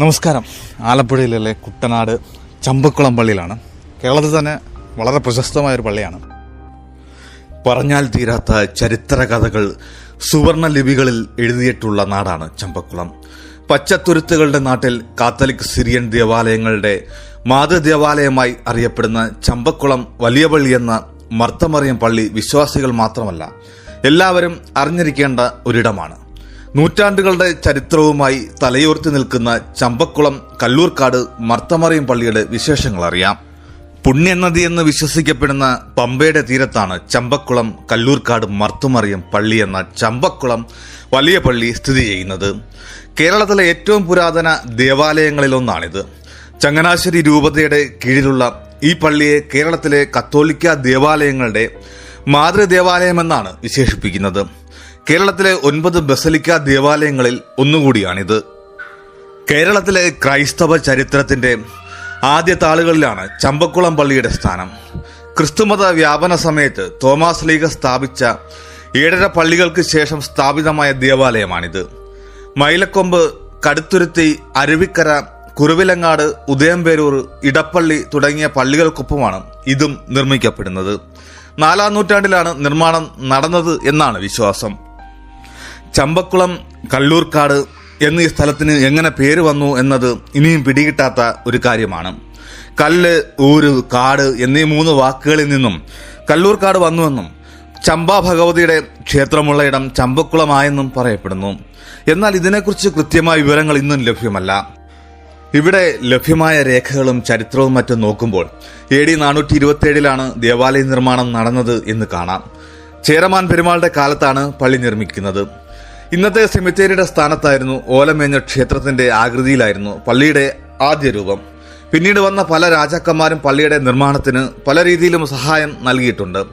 നമസ്കാരം. ആലപ്പുഴയിലെ കുട്ടനാട് ചമ്പക്കുളം പള്ളിയിലാണ് കേരളത്തിൽ തന്നെ വളരെ പ്രശസ്തമായ ഒരു പള്ളിയാണ്. പറഞ്ഞാൽ തീരാത്ത ചരിത്ര കഥകൾ സുവർണ ലിപികളിൽ എഴുതിയിട്ടുള്ള നാടാണ് ചമ്പക്കുളം. പച്ചത്തുരുത്തുകളുടെ നാട്ടിൽ കാത്തലിക് സിറിയൻ ദേവാലയങ്ങളുടെ മാതൃദേവാലയമായി അറിയപ്പെടുന്ന ചമ്പക്കുളം വലിയ പള്ളി എന്ന മർത്തമറിയം പള്ളി വിശ്വാസികൾ മാത്രമല്ല എല്ലാവരും അറിഞ്ഞിരിക്കേണ്ട ഒരിടമാണ്. നൂറ്റാണ്ടുകളുടെ ചരിത്രവുമായി തലയോർത്തി നിൽക്കുന്ന ചമ്പക്കുളം കല്ലൂർക്കാട് മർത്തമറിയം പള്ളിയുടെ വിശേഷങ്ങൾ അറിയാം. പുണ്യനദി എന്ന് വിശ്വസിക്കപ്പെടുന്ന പമ്പയുടെ തീരത്താണ് ചമ്പക്കുളം കല്ലൂർക്കാട് മർത്തുമറിയം പള്ളി എന്ന ചമ്പക്കുളം വലിയ പള്ളി സ്ഥിതി ചെയ്യുന്നത്. കേരളത്തിലെ ഏറ്റവും പുരാതന ദേവാലയങ്ങളിലൊന്നാണിത്. ചങ്ങനാശ്ശേരി രൂപതയുടെ കീഴിലുള്ള ഈ പള്ളിയെ കേരളത്തിലെ കത്തോലിക്ക ദേവാലയങ്ങളുടെ മാതൃദേവാലയമെന്നാണ് വിശേഷിപ്പിക്കുന്നത്. കേരളത്തിലെ ഒൻപത് ബസലിക്ക ദേവാലയങ്ങളിൽ ഒന്നുകൂടിയാണിത്. കേരളത്തിലെ ക്രൈസ്തവ ചരിത്രത്തിന്റെ ആദ്യ താളുകളിലാണ് ചമ്പക്കുളം പള്ളിയുടെ സ്ഥാനം. ക്രിസ്തുമത വ്യാപന സമയത്ത് തോമാസ് ലീഗ സ്ഥാപിച്ച ഏഴര പള്ളികൾക്ക് ശേഷം സ്ഥാപിതമായ ദേവാലയമാണിത്. മൈലക്കൊമ്പ് കടുത്തുരുത്തി അരുവിക്കര കുറുവിലങ്ങാട് ഉദയംപേരൂർ ഇടപ്പള്ളി തുടങ്ങിയ പള്ളികൾക്കൊപ്പമാണ് ഇതും നിർമ്മിക്കപ്പെടുന്നത്. നാലാം നൂറ്റാണ്ടിലാണ് നിർമ്മാണം നടന്നത് എന്നാണ് വിശ്വാസം. ചമ്പക്കുളം കല്ലൂർക്കാട് എന്നീ സ്ഥലത്തിന് എങ്ങനെ പേര് വന്നു എന്നത് ഇനിയും പിടികിട്ടാത്ത ഒരു കാര്യമാണ്. കല്ല് ഊര് കാട് എന്നീ മൂന്ന് വാക്കുകളിൽ നിന്നും കല്ലൂർക്കാട് വന്നുവെന്നും ചമ്പ ഭഗവതിയുടെ ക്ഷേത്രമുള്ള ഇടം ചമ്പക്കുളമായെന്നും പറയപ്പെടുന്നു. എന്നാൽ ഇതിനെക്കുറിച്ച് കൃത്യമായ വിവരങ്ങൾ ഇന്നും ലഭ്യമല്ല. ഇവിടെ ലഭ്യമായ രേഖകളും ചരിത്രവും മറ്റും നോക്കുമ്പോൾ എ ഡി നാനൂറ്റി ഇരുപത്തിയേഴിലാണ് ദേവാലയ നിർമ്മാണം നടന്നത് എന്ന് കാണാം. ചേരമാൻ പെരുമാളുടെ കാലത്താണ് പള്ളി നിർമ്മിക്കുന്നത്. ഇന്നത്തെ സെമിത്തേരിയുടെ സ്ഥാനത്തായിരുന്നു ഓലമേഞ്ഞ ക്ഷേത്രത്തിന്റെ ആകൃതിയിലായിരുന്നു പള്ളിയുടെ ആദ്യ രൂപം. പിന്നീട് വന്ന പല രാജാക്കന്മാരും പള്ളിയുടെ നിർമ്മാണത്തിന് പല രീതിയിലും സഹായം നൽകിയിട്ടുണ്ട്.